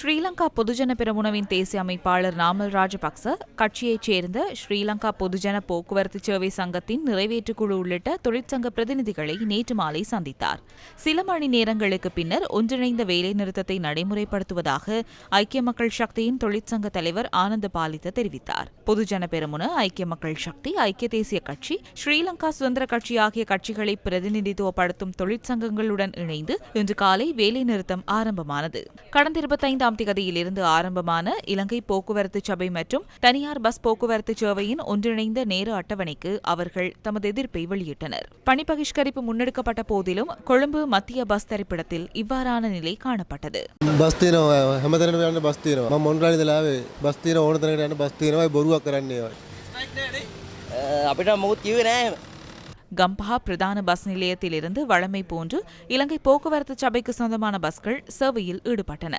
ஸ்ரீலங்கா பொதுஜன பெரமுனவின் தேசிய அமைப்பாளர் நாமல் ராஜபக்ச கட்சியைச் சேர்ந்த ஸ்ரீலங்கா பொதுஜன போக்குவரத்து சேவை சங்கத்தின் நிறைவேற்றுக் குழு உள்ளிட்ட தொழிற்சங்க பிரதிநிதிகளை நேற்று மாலை சந்தித்தார். சில மணி நேரங்களுக்கு பின்னர் ஒன்றிணைந்த வேலைநிறுத்தத்தை நடைமுறைப்படுத்துவதாக ஐக்கிய மக்கள் சக்தியின் தொழிற்சங்க தலைவர் ஆனந்த பாலித்த தெரிவித்தார். பொதுஜன பெரமுன ஐக்கிய மக்கள் சக்தி ஐக்கிய தேசிய கட்சி ஸ்ரீலங்கா சுதந்திர கட்சி ஆகிய கட்சிகளை பிரதிநிதித்துவப்படுத்தும் தொழிற்சங்கங்களுடன் இணைந்து இன்று காலை வேலைநிறுத்தம் ஆரம்பமானது. கடந்த இருபத்தைந்து இருபத்தைந்தாம் திகதியிலிருந்து ஆரம்பமான இலங்கை போக்குவரத்து சபை மற்றும் தனியார் பஸ் போக்குவரத்து சேவையின் ஒன்றிணைந்த நேர அட்டவணைக்கு அவர்கள் தமது எதிர்ப்பை வெளியிட்டனர் பணி பகிஷ்கரிப்பு முன்னெடுக்கப்பட்ட போதிலும் கொழும்பு மத்திய பஸ் தரிப்பிடத்தில் இவ்வாறான நிலை காணப்பட்டது බස් තියෙනවා හැමතැනම යන්න බස් තියෙනවා මම මොන්රාලි දලාවේ බස් තියෙන ඕන තැනකට යන්න බස් තියෙනවා ඒ බොරුවක් කරන්නේ ඔය අපිට මුකුත් කිව්වේ නෑ එහෙම. கம்பஹா பிரதான பஸ் நிலையத்தில் வழமை போன்று இலங்கை போக்குவரத்து சபைக்கு சொந்தமான பஸ்கள் சேவையில் ஈடுபட்டன.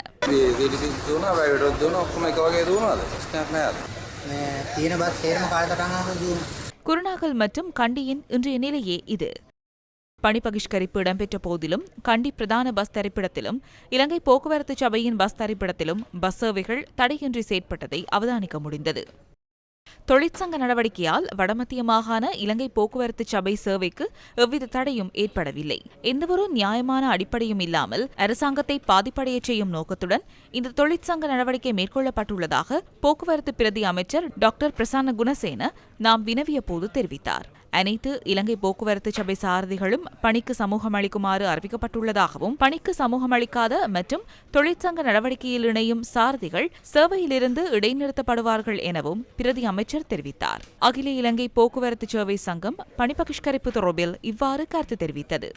குருநாகல் மற்றும் கண்டியின் இன்றைய நிலையே இது. பணி பகிஷ்கரிப்பு இடம்பெற்ற போதிலும் கண்டி பிரதான பஸ் தரிப்பிடத்திலும் இலங்கை போக்குவரத்து சபையின் பஸ் தரிப்பிடத்திலும் பஸ் சேவைகள் தடையின்றி செயற்பட்டதை அவதானிக்க முடிந்தது. தொழிற்சங்க நடவடிக்கையால் வடமத்திய மாகாண இலங்கை போக்குவரத்து சபை சேவைக்கு எவ்வித தடையும் ஏற்படவில்லை. எந்தவொரு நியாயமான அடிப்படையும் இல்லாமல் அரசாங்கத்தை பாதிப்படையச் செய்யும் நோக்கத்துடன் இந்த தொழிற்சங்க நடவடிக்கை மேற்கொள்ளப்பட்டுள்ளதாக போக்குவரத்து பிரதி அமைச்சர் டாக்டர் பிரசன்ன குணசேன நாம் வினவிய போது தெரிவித்தார். அனைத்து இலங்கை போக்குவரத்து சபை சாரதிகளும் பணிக்கு சமூகம் அளிக்குமாறு அறிவிக்கப்பட்டுள்ளதாகவும் பணிக்கு சமூகம் அளிக்காத மற்றும் தொழிற்சங்க நடவடிக்கையில் இணையும் சாரதிகள் சேவையிலிருந்து இடைநிறுத்தப்படுவார்கள் எனவும் பிரதி அமைச்சர் தெரிவித்தார். அகில இலங்கை போக்குவரத்து சேவை சங்கம் பணிபகிஷ்கரிப்பு தொடர்பில் இவ்வாறு கருத்து தெரிவித்தது.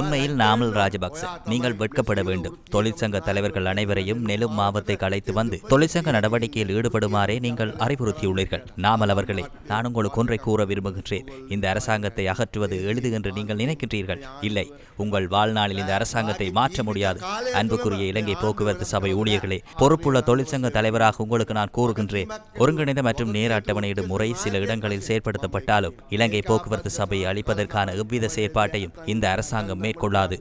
உண்மையில் நாமல் ராஜபக்ச. நீங்கள் வெட்கப்பட வேண்டும். தொழிற்சங்க தலைவர்கள் அனைவரையும் நெலும் மாவத்தை கலைத்து வந்து தொழிற்சங்க நடவடிக்கையில் ஈடுபடுமாறே நீங்கள் அறிவுறுத்தியுள்ளீர்கள். நாமல் அவர்களே நானும் உங்களுக்கு ஒன்றை கூற விரும்புகின்றேன். இந்த அரசாங்கத்தை அகற்றுவது எளிது என்று நீங்கள் நினைக்கின்றீர்கள். இல்லை உங்கள் வாழ்நாளில் இந்த அரசாங்கத்தை மாற்ற முடியாது. அன்புக்குரிய இலங்கை போக்குவரத்து சபை ஊழியர்களே பொறுப்புள்ள தொழிற்சங்க தலைவராக உங்களுக்கு நான் கூறுகின்றேன். ஒருங்கிணைந்த மற்றும் நேர அட்டவணையிடும் முறை சில இடங்களில் செயற்படுத்தப்பட்டாலும் இலங்கை போக்குவரத்து சபையை அளிப்பதற்கான எவ்வித செயற்பாட்டையும் இந்த அரசாங்கம் மேற்கொள்ளாது.